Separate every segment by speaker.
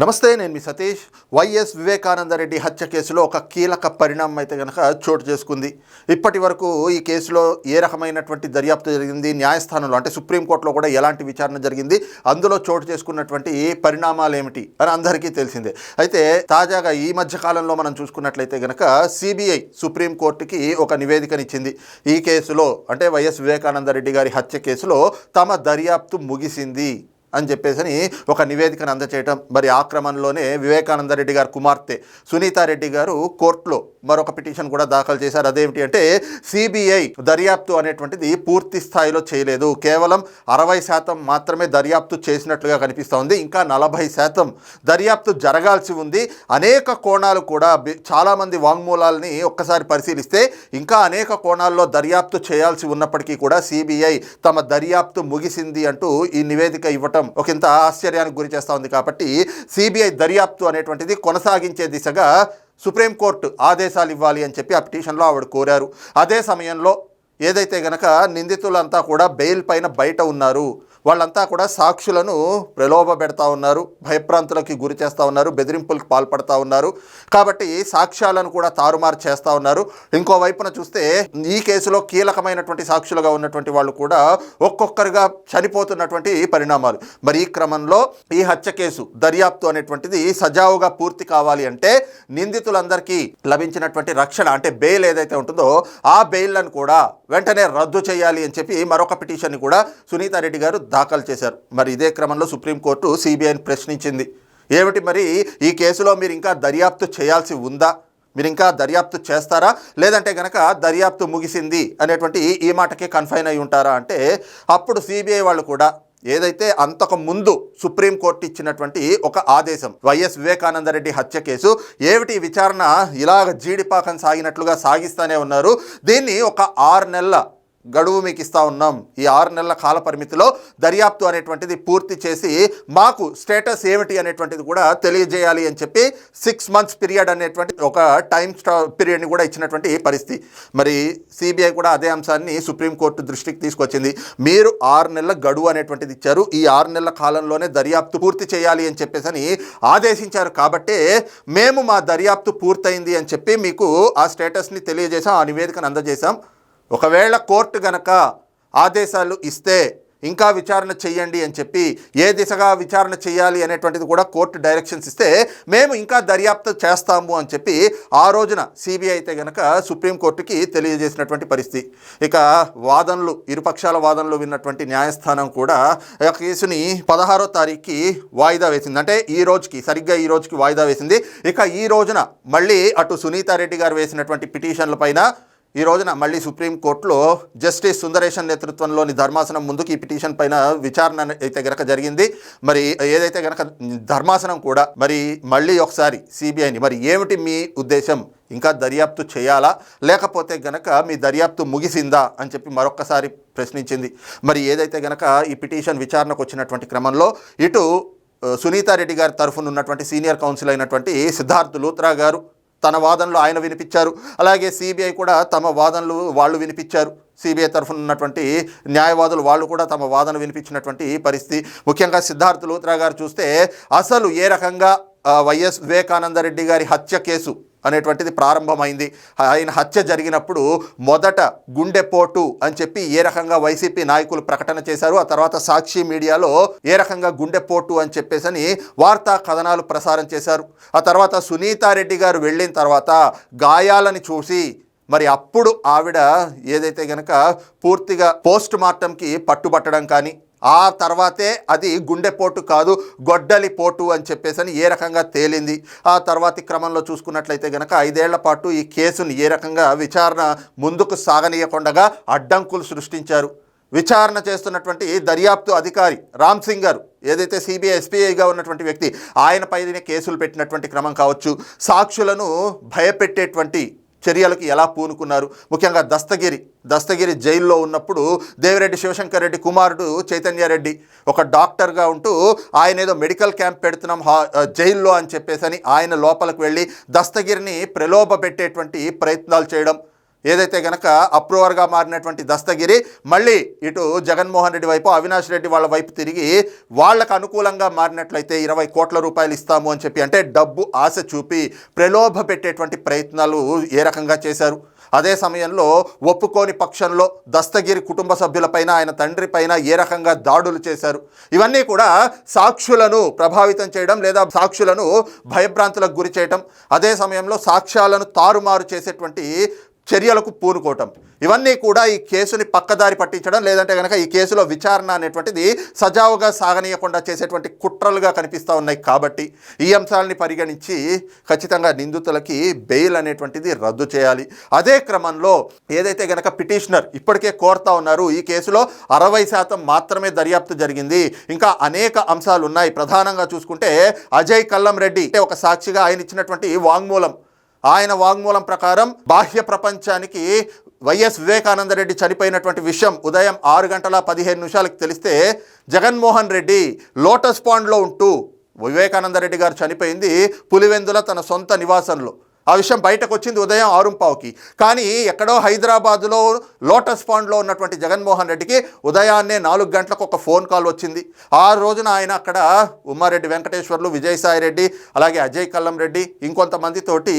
Speaker 1: నమస్తే నేను మీ సతీష్. వైఎస్ వివేకానందరెడ్డి హత్య కేసులో ఒక కీలక పరిణామం అయితే కనుక చోటు చేసుకుంది. ఇప్పటి వరకు ఈ కేసులో ఏ రకమైనటువంటి దర్యాప్తు జరిగింది న్యాయస్థానంలో అంటే సుప్రీంకోర్టులో కూడా ఎలాంటి విచారణ జరిగింది అందులో చోటు చేసుకున్నటువంటి పరిణామాలు ఏమిటి అని అందరికీ తెలిసిందే. అయితే తాజాగా ఈ మధ్య కాలంలో మనం చూసుకున్నట్లయితే కనుక సిబిఐ సుప్రీంకోర్టుకి ఒక నివేదికనిచ్చింది. ఈ కేసులో అంటే వైఎస్ వివేకానందరెడ్డి గారి హత్య కేసులో తమ దర్యాప్తు ముగిసింది. అని చెప్పేసి ఒక నివేదికను అందచేయటం మరి ఆ క్రమంలోనే వివేకానంద రెడ్డి గారు కుమార్తె సునీతారెడ్డి గారు కోర్టులో మరొక పిటిషన్ కూడా దాఖలు చేశారు. అదేమిటి అంటే సిబిఐ దర్యాప్తు అనేటువంటిది పూర్తి స్థాయిలో చేయలేదు. కేవలం అరవై శాతం మాత్రమే దర్యాప్తు చేసినట్లుగా కనిపిస్తోంది ఇంకా నలభై శాతం దర్యాప్తు జరగాల్సి ఉంది. అనేక కోణాలు కూడా చాలామంది వాంగ్మూలాలని ఒక్కసారి పరిశీలిస్తే ఇంకా అనేక కోణాల్లో దర్యాప్తు చేయాల్సి ఉన్నప్పటికీ కూడా సిబిఐ తమ దర్యాప్తు ముగిసింది అంటూ ఈ నివేదిక ఇవ్వటం ఒక ఇంత ఆశ్చర్యానికి గురి చేస్తూ ఉంది కాబట్టి సిబిఐ దర్యాప్తు అనేటువంటిది కొనసాగించే దిశగా సుప్రీంకోర్టు ఆదేశాలు ఇవ్వాలి అని చెప్పి ఆ పిటిషన్లో ఆవిడ కోరారు. అదే సమయంలో ఏదైతే గనక నిందితులంతా కూడా బెయిల్ పైన బయట ఉన్నారు. వాళ్ళంతా కూడా సాక్షులను ప్రలోభ పెడతా ఉన్నారు భయప్రాంతులకి గురి చేస్తూ ఉన్నారు బెదిరింపులకు పాల్పడతా ఉన్నారు. కాబట్టి సాక్ష్యాలను కూడా తారుమారు చేస్తూ ఉన్నారు. ఇంకో వైపున చూస్తే ఈ కేసులో కీలకమైనటువంటి సాక్షులుగా ఉన్నటువంటి వాళ్ళు కూడా ఒక్కొక్కరుగా చనిపోతున్నటువంటి పరిణామాలు. మరి ఈ క్రమంలో ఈ హత్య కేసు దర్యాప్తు అనేటువంటిది సజావుగా పూర్తి కావాలి అంటే నిందితులందరికీ లభించినటువంటి రక్షణ అంటే బెయిల్ ఏదైతే ఉంటుందో ఆ బెయిల్లను కూడా వెంటనే రద్దు చేయాలి అని చెప్పి మరొక పిటిషన్ని కూడా సునీతారెడ్డి గారు దాఖలు చేశారు. మరి ఇదే క్రమంలో సుప్రీంకోర్టు సిబిఐని ప్రశ్నించింది. ఏమిటి మరి? ఈ కేసులో మీరు ఇంకా దర్యాప్తు చేయాల్సి ఉందా? మీరు ఇంకా దర్యాప్తు చేస్తారా? లేదంటే గనక దర్యాప్తు ముగిసింది అనేటువంటి ఈ- మాటకి మాటకే కన్ఫైన్ అయి ఉంటారా అంటే అప్పుడు సిబిఐ వాళ్ళు కూడా ఏదైతే అంతకు ముందు సుప్రీంకోర్టు ఇచ్చినటువంటి ఒక ఆదేశం వైఎస్ వివేకానందరెడ్డి హత్య కేసు ఏమిటి విచారణ ఇలాగ జీడిపాకం సాగినట్లుగా సాగిస్తూనే ఉన్నారు? దీన్ని ఒక ఆరు నెలల గడువు మీకు ఇస్తా ఉన్నాం. ఈ ఆరు నెలల కాల పరిమితిలో దర్యాప్తు అనేటువంటిది పూర్తి చేసి మాకు స్టేటస్ ఏమిటి అనేటువంటిది కూడా తెలియజేయాలి అని చెప్పి సిక్స్ మంత్స్ పీరియడ్ అనేటువంటి ఒక టైం స్టా పీరియడ్ని కూడా ఇచ్చినటువంటి పరిస్థితి. మరి సిబిఐ కూడా అదే అంశాన్ని సుప్రీంకోర్టు దృష్టికి తీసుకొచ్చింది. మీరు ఆరు నెలల గడువు అనేటువంటిది ఇచ్చారు. ఈ ఆరు నెలల కాలంలోనే దర్యాప్తు పూర్తి చేయాలి అని చెప్పేసి అని ఆదేశించారు. కాబట్టే మేము మా దర్యాప్తు పూర్తయింది అని చెప్పి మీకు ఆ స్టేటస్ని తెలియజేసాం ఆ నివేదికను అందజేశాం. ఒకవేళ కోర్టు గనక ఆదేశాలు ఇస్తే ఇంకా విచారణ చెయ్యండి అని చెప్పి ఏ దిశగా విచారణ చేయాలి అనేటువంటిది కూడా కోర్టు డైరెక్షన్స్ ఇస్తే మేము ఇంకా దర్యాప్తు చేస్తాము అని చెప్పి ఆ రోజున సిబిఐ అయితే గనక సుప్రీంకోర్టుకి తెలియజేసినటువంటి పరిస్థితి. ఇక వాదనలు ఇరుపక్షాల వాదనలు విన్నటువంటి న్యాయస్థానం కూడా ఆ కేసుని పదహారో తారీఖుకి వాయిదా వేసింది. అంటే ఈ రోజుకి సరిగ్గా ఈ రోజుకి వాయిదా వేసింది. ఇక ఈ రోజున మళ్ళీ అటు సునీతారెడ్డి గారు వేసినటువంటి పిటిషన్ల పైన ఈ రోజున మళ్ళీ సుప్రీంకోర్టులో జస్టిస్ సుందరేషన్ నేతృత్వంలోని ధర్మాసనం ముందుకు ఈ పిటిషన్ పైన విచారణ అయితే గనక జరిగింది. మరి ఏదైతే గనక ధర్మాసనం కూడా మరి మళ్ళీ ఒకసారి సిబిఐని మరి ఏమిటి మీ ఉద్దేశం? ఇంకా దర్యాప్తు చేయాలా? లేకపోతే గనక మీ దర్యాప్తు ముగిసిందా? అని చెప్పి మరొక్కసారి ప్రశ్నించింది. మరి ఏదైతే గనక ఈ పిటిషన్ విచారణకు వచ్చినటువంటి క్రమంలో ఇటు సునీతారెడ్డి గారి తరఫున ఉన్నటువంటి సీనియర్ కౌన్సిల్ అయినటువంటి సిద్ధార్థ్ లూత్రా గారు తన వాదనలు ఆయన వినిపించారు. అలాగే సిబిఐ కూడా తమ వాదనలు వాళ్ళు వినిపించారు. సిబిఐ తరఫున ఉన్నటువంటి న్యాయవాదులు వాళ్ళు కూడా తమ వాదన వినిపించినటువంటి పరిస్థితి. ముఖ్యంగా సిద్ధార్థ లూత్రా గారు చూస్తే అసలు ఏ రకంగా వైఎస్ వివేకానందరెడ్డి గారి హత్య కేసు అనేటువంటిది ప్రారంభమైంది. ఆయన హత్య జరిగినప్పుడు మొదట గుండెపోటు అని చెప్పి ఏ రకంగా వైసీపీ నాయకులు ప్రకటన చేశారు ఆ తర్వాత సాక్షి మీడియాలో ఏ రకంగా గుండెపోటు అని చెప్పేసని వార్తా కథనాలు ప్రసారం చేశారు. ఆ తర్వాత సునీతారెడ్డి గారు వెళ్ళిన తర్వాత గాయాలని చూసి మరి అప్పుడు ఆవిడ ఏదైతే గనక పూర్తిగా పోస్ట్ మార్టంకి పట్టుబట్టడం కానీ ఆ తర్వాతే అది గుండెపోటు కాదు గొడ్డలి పోటు అని చెప్పేసి ఏ రకంగా తేలింది. ఆ తర్వాతి క్రమంలో చూసుకున్నట్లయితే గనక ఐదేళ్ళ పాటు ఈ కేసుని ఏ రకంగా విచారణ ముందుకు సాగనీయకుండగా అడ్డంకులు సృష్టించారు. విచారణ చేస్తున్నటువంటి దర్యాప్తు అధికారి రామ్ సింగ్ గారు ఏదైతే సిబిఐ ఎస్పీఐగా ఉన్నటువంటి వ్యక్తి ఆయన పైన కేసులు పెట్టినటువంటి క్రమం కావచ్చు. సాక్షులను భయపెట్టేటువంటి చర్యలకు ఎలా పూనుకున్నారు? ముఖ్యంగా దస్తగిరి దస్తగిరి జైల్లో ఉన్నప్పుడు దేవిరెడ్డి శివశంకర్ రెడ్డి కుమారుడు చైతన్యారెడ్డి ఒక డాక్టర్గా ఉంటూ ఆయన ఏదో మెడికల్ క్యాంప్ పెడుతున్నాం హా- జైల్లో అని చెప్పేసని ఆయన లోపలికి వెళ్ళి దస్తగిరిని ప్రలోభ పెట్టేటువంటి ప్రయత్నాలు చేయడం ఏదైతే గనక అప్రూవర్గా మారినటువంటి దస్తగిరి మళ్ళీ ఇటు జగన్మోహన్ రెడ్డి వైపు అవినాష్ రెడ్డి వాళ్ళ వైపు తిరిగి వాళ్ళకు అనుకూలంగా మారినట్లయితే ఇరవై కోట్ల రూపాయలు ఇస్తాము అని చెప్పి అంటే డబ్బు ఆశ చూపి ప్రలోభ పెట్టేటువంటి ప్రయత్నాలు ఏ రకంగా చేశారు? అదే సమయంలో ఒప్పుకోని పక్షంలో దస్తగిరి కుటుంబ సభ్యులపైన ఆయన తండ్రి పైన ఏ రకంగా దాడులు చేశారు? ఇవన్నీ కూడా సాక్షులను ప్రభావితం చేయడం లేదా సాక్షులను భయభ్రాంతులకు గురి చేయడం అదే సమయంలో సాక్ష్యాలను తారుమారు చేసేటువంటి చర్యలకు పూనుకోవటం. ఇవన్నీ కూడా ఈ కేసుని పక్కదారి పట్టించడం లేదంటే కనుక ఈ కేసులో విచారణ అనేటువంటిది సజావుగా సాగనీయకుండా చేసేటువంటి కుట్రలుగా కనిపిస్తూ ఉన్నాయి. కాబట్టి ఈ అంశాలని పరిగణించి ఖచ్చితంగా నిందితులకి బెయిల్ అనేటువంటిది రద్దు చేయాలి. అదే క్రమంలో ఏదైతే గనక పిటిషనర్ ఇప్పటికే కోరుతా ఉన్నారు ఈ కేసులో అరవై శాతం మాత్రమే దర్యాప్తు జరిగింది. ఇంకా అనేక అంశాలు ఉన్నాయి ప్రధానంగా చూసుకుంటే అజయ్ కల్లం రెడ్డి ఒక సాక్షిగా ఆయన ఇచ్చినటువంటి వాంగ్మూలం ఆయన వాంగ్మూలం ప్రకారం బాహ్య ప్రపంచానికి వైఎస్ వివేకానంద రెడ్డి చనిపోయినటువంటి విషయం ఉదయం ఆరు గంటల పదిహేను నిమిషాలకు తెలిస్తే జగన్మోహన్ రెడ్డి లోటస్ పాండ్లో ఉంటూ వివేకానంద రెడ్డి గారు చనిపోయింది పులివెందుల తన సొంత నివాసంలో. ఆ విషయం బయటకు వచ్చింది ఉదయం ఆరుంపావుకి. కానీ ఎక్కడో హైదరాబాదులో లోటస్ పాండ్లో ఉన్నటువంటి జగన్మోహన్ రెడ్డికి ఉదయాన్నే నాలుగు గంటలకు ఒక ఫోన్ కాల్ వచ్చింది. ఆ రోజున ఆయన అక్కడ ఉమ్మారెడ్డి వెంకటేశ్వర్లు విజయసాయి రెడ్డి అలాగే అజయ్ కల్లం రెడ్డి ఇంకొంతమందితోటి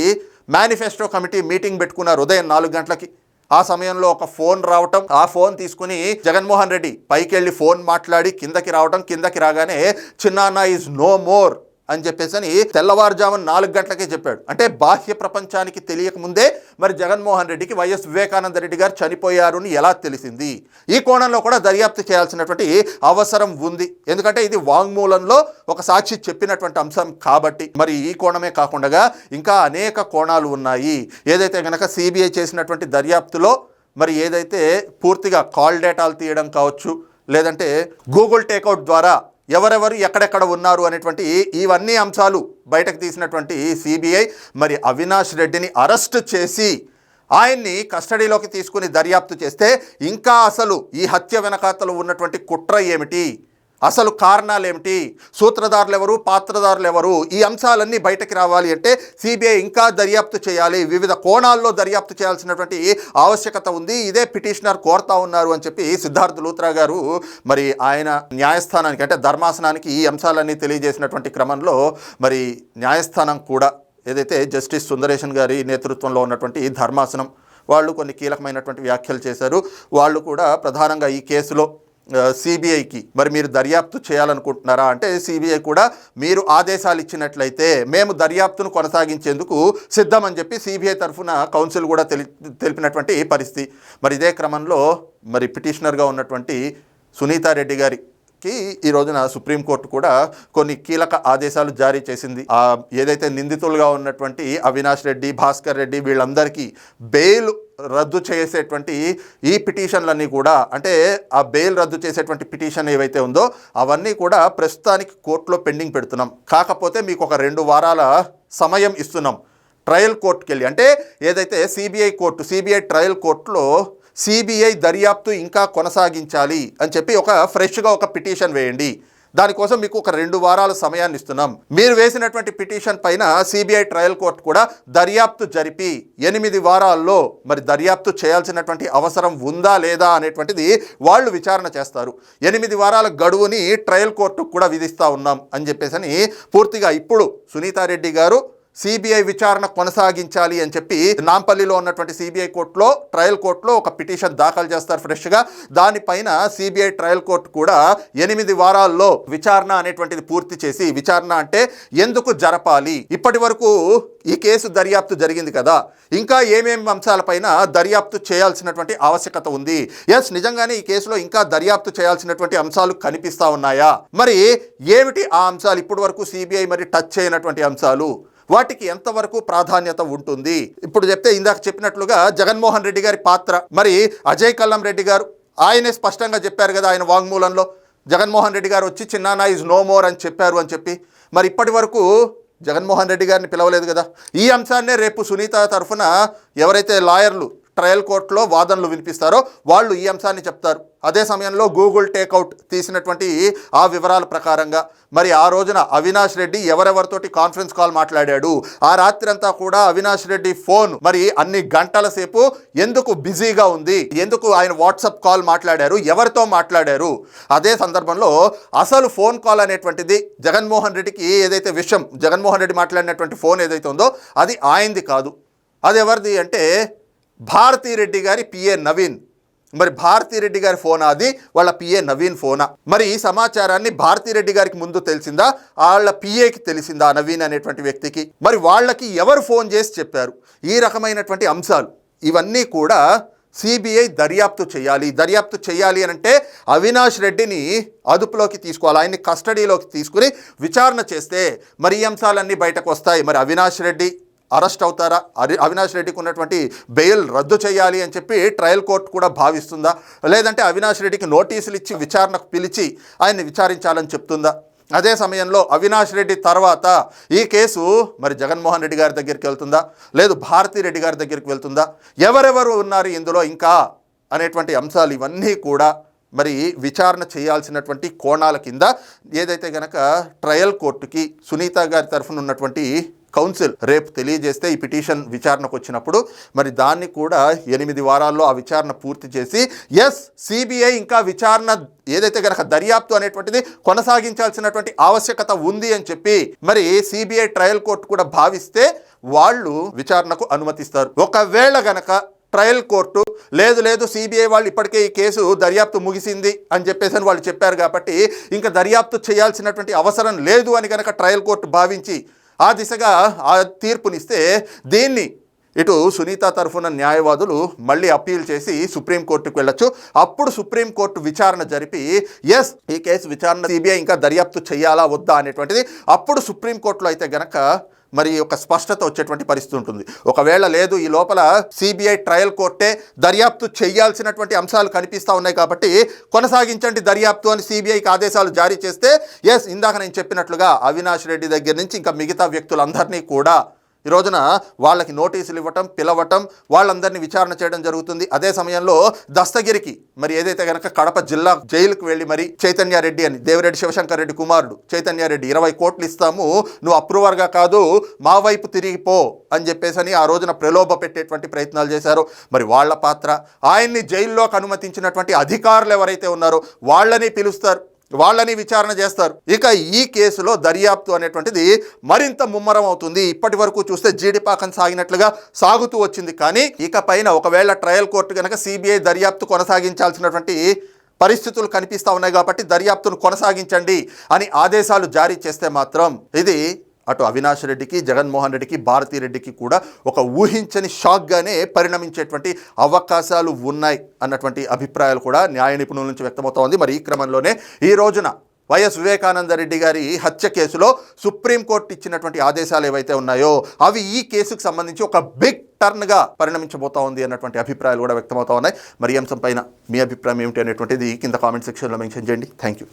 Speaker 1: మేనిఫెస్టో కమిటీ మీటింగ్ పెట్టుకున్నారు ఉదయం నాలుగు గంటలకి. ఆ సమయంలో ఒక ఫోన్ రావటం ఆ ఫోన్ తీసుకుని జగన్మోహన్ రెడ్డి పైకి వెళ్ళి ఫోన్ మాట్లాడి కిందకి రావటం కిందకి రాగానే చిన్నాన్న ఈజ్ నో మోర్ అని చెప్పేసి అని తెల్లవారుజామున నాలుగు గంటలకే చెప్పాడు. అంటే బాహ్య ప్రపంచానికి తెలియక ముందే మరి జగన్మోహన్ రెడ్డికి వైఎస్ వివేకానంద రెడ్డి గారు చనిపోయారు అని ఎలా తెలిసింది? ఈ కోణంలో కూడా దర్యాప్తు చేయాల్సినటువంటి అవసరం ఉంది. ఎందుకంటే ఇది వాంగ్మూలంలో ఒక సాక్షి చెప్పినటువంటి అంశం కాబట్టి. మరి ఈ కోణమే కాకుండా ఇంకా అనేక కోణాలు ఉన్నాయి. ఏదైతే కనుక సిబిఐ చేసినటువంటి దర్యాప్తులో మరి ఏదైతే పూర్తిగా కాల్ డేటాలు తీయడం కావచ్చు లేదంటే గూగుల్ టేక్అవుట్ ద్వారా ఎవరెవరు ఎక్కడెక్కడ ఉన్నారు అనేటువంటి ఇవన్నీ అంశాలు బయటకు తీసినటువంటి సిబిఐ మరి అవినాష్ రెడ్డిని అరెస్ట్ చేసి ఆయన్ని కస్టడీలోకి తీసుకుని దర్యాప్తు చేస్తే ఇంకా అసలు ఈ హత్య వెనకాతలు ఉన్నటువంటి కుట్ర ఏమిటి? అసలు కారణాలు ఏమిటి సూత్రధారులు ఎవరు పాత్రధారులు ఎవరు ఈ అంశాలన్నీ బయటకు రావాలి అంటే సిబిఐ ఇంకా దర్యాప్తు చేయాలి. వివిధ కోణాల్లో దర్యాప్తు చేయాల్సినటువంటి ఆవశ్యకత ఉంది. ఇదే పిటిషనర్ కోరుతా ఉన్నారు అని చెప్పి సిద్ధార్థ్ లూత్రా గారు మరి ఆయన న్యాయస్థానానికి అంటే ధర్మాసనానికి ఈ అంశాలన్నీ తెలియజేసినటువంటి క్రమంలో మరి న్యాయస్థానం కూడా ఏదైతే జస్టిస్ సుందరేషన్ గారి నేతృత్వంలో ఉన్నటువంటి ధర్మాసనం వాళ్ళు కొన్ని కీలకమైనటువంటి వ్యాఖ్యలు చేశారు. వాళ్ళు కూడా ప్రధానంగా ఈ కేసులో సిబిఐకి. మరి మీరు దర్యాప్తు చేయాలనుకుంటున్నారా అంటే సిబిఐ కూడా మీరు ఆదేశాలు ఇచ్చినట్లయితే మేము దర్యాప్తును కొనసాగించేందుకు సిద్ధమని చెప్పి సిబిఐ తరఫున కౌన్సిల్ కూడా తెలి తెలిపినటువంటి పరిస్థితి. మరి ఇదే క్రమంలో మరి పిటిషనర్గా ఉన్నటువంటి సునీతారెడ్డి గారి కి ఈ రోజున సుప్రీంకోర్టు కూడా కొన్ని కీలక ఆదేశాలు జారీ చేసింది. ఏదైతే నిందితులుగా ఉన్నటువంటి అవినాష్ రెడ్డి భాస్కర్ రెడ్డి వీళ్ళందరికీ బెయిల్ రద్దు చేసేటువంటి ఈ పిటిషన్లన్నీ కూడా అంటే ఆ బెయిల్ రద్దు చేసేటువంటి పిటిషన్ ఏవైతే ఉందో అవన్నీ కూడా ప్రస్తుతానికి కోర్టులో పెండింగ్ పెడుతున్నాం. కాకపోతే మీకు ఒక రెండు వారాల సమయం ఇస్తున్నాం ట్రయల్ కోర్టుకి వెళ్ళి అంటే ఏదైతే సిబిఐ కోర్టు సిబిఐ ట్రయల్ కోర్టులో సిబిఐ దర్యాప్తు ఇంకా కొనసాగించాలి అని చెప్పి ఒక ఫ్రెష్గా ఒక పిటిషన్ వేయండి. దానికోసం మీకు ఒక రెండు వారాల సమయాన్ని ఇస్తున్నాం. మీరు వేసినటువంటి పిటిషన్ పైన సిబిఐ ట్రయల్ కోర్టు కూడా దర్యాప్తు జరిపి ఎనిమిది వారాల్లో మరి దర్యాప్తు చేయాల్సినటువంటి అవసరం ఉందా లేదా అనేటువంటిది వాళ్ళు విచారణ చేస్తారు. ఎనిమిది వారాల గడువుని ట్రయల్ కోర్టుకు కూడా విధిస్తూ ఉన్నాం అని చెప్పేసి అని పూర్తిగా ఇప్పుడు సునీతారెడ్డి గారు సిబిఐ విచారణ కొనసాగించాలి అని చెప్పి నాంపల్లిలో ఉన్నటువంటి సిబిఐ కోర్టులో ట్రయల్ కోర్టులో ఒక పిటిషన్ దాఖలు చేస్తారు ఫ్రెష్గా. దానిపైన సిబిఐ ట్రయల్ కోర్టు కూడా ఎనిమిది వారాల్లో విచారణ అనేటువంటిది పూర్తి చేసి విచారణ అంటే ఎందుకు జరపాలి? ఇప్పటి వరకు ఈ కేసు దర్యాప్తు జరిగింది కదా. ఇంకా ఏమేమి అంశాలపైన దర్యాప్తు చేయాల్సినటువంటి ఆవశ్యకత ఉంది? ఎస్ నిజంగానే ఈ కేసులో ఇంకా దర్యాప్తు చేయాల్సినటువంటి అంశాలు కనిపిస్తా ఉన్నాయా? మరి ఏమిటి ఆ అంశాలు? ఇప్పటి వరకు సిబిఐ మరి టచ్ చేయనటువంటి అంశాలు? వాటికి ఎంతవరకు ప్రాధాన్యత ఉంటుంది? ఇప్పుడు చెప్తే ఇందాక చెప్పినట్లుగా జగన్మోహన్ రెడ్డి గారి పాత్ర. మరి అజయ్ కల్లం రెడ్డి గారు ఆయనే స్పష్టంగా చెప్పారు కదా ఆయన వాంగ్మూలంలో. జగన్మోహన్ రెడ్డి గారు వచ్చి చిన్నానా ఈజ్ నో మోర్ అని చెప్పారు అని చెప్పి. మరి ఇప్పటి వరకు జగన్మోహన్ రెడ్డి గారిని పిలవలేదు కదా. ఈ అంశాన్నే రేపు సునీత తరఫున ఎవరైతే లాయర్లు ట్రయల్ కోర్టులో వాదనలు వినిపిస్తారో వాళ్ళు ఈ అంశాన్ని చెప్తారు. అదే సమయంలో గూగుల్ టేక్అవుట్ తీసినటువంటి ఆ వివరాల ప్రకారంగా మరి ఆ రోజున అవినాష్ రెడ్డి ఎవరెవరితోటి కాన్ఫరెన్స్ కాల్ మాట్లాడాడు? ఆ రాత్రి అంతా కూడా అవినాష్ రెడ్డి ఫోన్ మరి అన్ని గంటల సేపు ఎందుకు బిజీగా ఉంది? ఎందుకు ఆయన వాట్సాప్ కాల్ మాట్లాడారు? ఎవరితో మాట్లాడారు? అదే సందర్భంలో అసలు ఫోన్ కాల్ అనేటువంటిది జగన్మోహన్ రెడ్డికి ఏదైతే విషయం జగన్మోహన్ రెడ్డి మాట్లాడినటువంటి ఫోన్ ఏదైతే ఉందో అది ఆయనది కాదు. అది ఎవరిది అంటే భారతీరెడ్డి గారి పిఏ నవీన్. మరి భారతీరెడ్డి గారి ఫోనా అది? వాళ్ళ పిఏ నవీన్ ఫోనా? మరి ఈ సమాచారాన్ని భారతీరెడ్డి గారికి ముందు తెలిసిందా? వాళ్ళ పిఏకి తెలిసిందా నవీన్ అనేటువంటి వ్యక్తికి? మరి వాళ్ళకి ఎవరు ఫోన్ చేసి చెప్పారు? ఈ రకమైనటువంటి అంశాలు. ఇవన్నీ కూడా సిబిఐ దర్యాప్తు చేయాలి. దర్యాప్తు చేయాలి అని అంటే అవినాష్ రెడ్డిని అదుపులోకి తీసుకోవాలి. ఆయన్ని కస్టడీలోకి తీసుకుని విచారణ చేస్తే మరి ఈ అంశాలన్నీ బయటకు వస్తాయి. మరి అవినాష్ రెడ్డి అరెస్ట్ అవుతారా? అరి అవినాష్ రెడ్డికి ఉన్నటువంటి బెయిల్ రద్దు చేయాలి అని చెప్పి ట్రయల్ కోర్టు కూడా భావిస్తుందా? లేదంటే అవినాష్ రెడ్డికి నోటీసులు ఇచ్చి విచారణకు పిలిచి ఆయన్ని విచారించాలని చెప్తుందా? అదే సమయంలో అవినాష్ రెడ్డి తర్వాత ఈ కేసు మరి జగన్మోహన్ రెడ్డి గారి దగ్గరికి వెళ్తుందా? లేదు భారతీ రెడ్డి గారి దగ్గరికి వెళ్తుందా? ఎవరెవరు ఉన్నారు ఇందులో ఇంకా? అనేటువంటి అంశాలు ఇవన్నీ కూడా మరి విచారణ చేయాల్సినటువంటి కోణాల కింద ఏదైతే గనక ట్రయల్ కోర్టుకి సునీత గారి తరఫున ఉన్నటువంటి కౌన్సిల్ రేపు తెలియజేస్తే ఈ పిటిషన్ విచారణకు వచ్చినప్పుడు మరి దాన్ని కూడా ఎనిమిది వారాల్లో ఆ విచారణ పూర్తి చేసి ఎస్ సిబిఐ ఇంకా విచారణ ఏదైతే గనక దర్యాప్తు అనేటువంటిది కొనసాగించాల్సినటువంటి ఆవశ్యకత ఉంది అని చెప్పి మరి సిబిఐ ట్రయల్ కోర్టు కూడా భావిస్తే వాళ్ళు విచారణకు అనుమతిస్తారు. ఒకవేళ గనక ట్రయల్ కోర్టు లేదు లేదు సిబిఐ వాళ్ళు ఇప్పటికే ఈ కేసు దర్యాప్తు ముగిసింది అని చెప్పేసి వాళ్ళు చెప్పారు కాబట్టి ఇంకా దర్యాప్తు చేయాల్సినటువంటి అవసరం లేదు అని కనుక ట్రయల్ కోర్టు భావించి ఆ దిశగా ఆ తీర్పునిస్తే దీన్ని ఇటు సునీత తరఫున న్యాయవాదులు మళ్ళీ అప్పీల్ చేసి సుప్రీంకోర్టుకు వెళ్ళొచ్చు. అప్పుడు సుప్రీంకోర్టు విచారణ జరిపి ఎస్ ఈ కేసు విచారణ సిబిఐ ఇంకా దర్యాప్తు చేయాలా వద్దా అనేటువంటిది అప్పుడు సుప్రీంకోర్టులో అయితే గనక మరి ఒక స్పష్టత వచ్చేటువంటి పరిస్థితి ఉంటుంది. ఒకవేళ లేదు ఈ లోపల సిబిఐ ట్రయల్ కోర్టే దర్యాప్తు చేయాల్సినటువంటి అంశాలు కనిపిస్తూ ఉన్నాయి కాబట్టి కొనసాగించండి దర్యాప్తు అని సిబిఐకి ఆదేశాలు జారీ చేస్తే ఎస్ ఇందాక నేను చెప్పినట్లుగా అవినాష్ రెడ్డి దగ్గర నుంచి ఇంకా మిగతా వ్యక్తులందరినీ కూడా ఈ రోజున వాళ్ళకి నోటీసులు ఇవ్వటం పిలవటం వాళ్ళందరినీ విచారణ చేయడం జరుగుతుంది. అదే సమయంలో దస్తగిరికి మరి ఏదైతే కనుక కడప జిల్లా జైలుకు వెళ్ళి మరి చైతన్యారెడ్డి అని దేవిరెడ్డి శివశంకర్ రెడ్డి కుమారుడు చైతన్యారెడ్డి ఇరవై కోట్లు ఇస్తాము నువ్వు అప్రూవర్గా కాదు మా వైపు తిరిగిపో అని చెప్పేసి అని ఆ రోజున ప్రలోభ పెట్టేటువంటి ప్రయత్నాలు చేశారు. మరి వాళ్ళ పాత్ర ఆయన్ని జైల్లోకి అనుమతించినటువంటి అధికారులు ఎవరైతే ఉన్నారో వాళ్ళని పిలుస్తారు. వాళ్ళని విచారణ చేస్తారు. ఇక ఈ కేసులో దర్యాప్తు అనేటువంటిది మరింత ముమ్మరం అవుతుంది. ఇప్పటి వరకు చూస్తే జీడిపాకం సాగినట్లుగా సాగుతూ వచ్చింది. కానీ ఇక పైన ఒకవేళ ట్రయల్ కోర్టు కనుక సిబిఐ దర్యాప్తు కొనసాగించాల్సినటువంటి పరిస్థితులు కనిపిస్తూ ఉన్నాయి కాబట్టి దర్యాప్తును కొనసాగించండి అని ఆదేశాలు జారీ చేస్తే మాత్రం ఇది అటు అవినాష్ రెడ్డికి జగన్మోహన్ రెడ్డికి భారతీ రెడ్డికి కూడా ఒక ఊహించని షాక్గానే పరిణమించేటువంటి అవకాశాలు ఉన్నాయి అన్నటువంటి అభిప్రాయాలు కూడా న్యాయ నిపుణుల నుంచి వ్యక్తమవుతోంది. మరి ఈ క్రమంలోనే ఈ రోజున వైఎస్ వివేకానంద రెడ్డి గారి హత్య కేసులో సుప్రీంకోర్టు ఇచ్చినటువంటి ఆదేశాలు ఏవైతే ఉన్నాయో అవి ఈ కేసుకు సంబంధించి ఒక బిగ్ టర్న్గా పరిణమించబోతా ఉంది అన్నటువంటి అభిప్రాయాలు కూడా వ్యక్తమవుతా ఉన్నాయి మరి అంశం పైన మీ అభిప్రాయం ఏమిటి అనేటువంటిది కింద కామెంట్ సెక్షన్లో మెన్షన్ చేయండి. Thank you.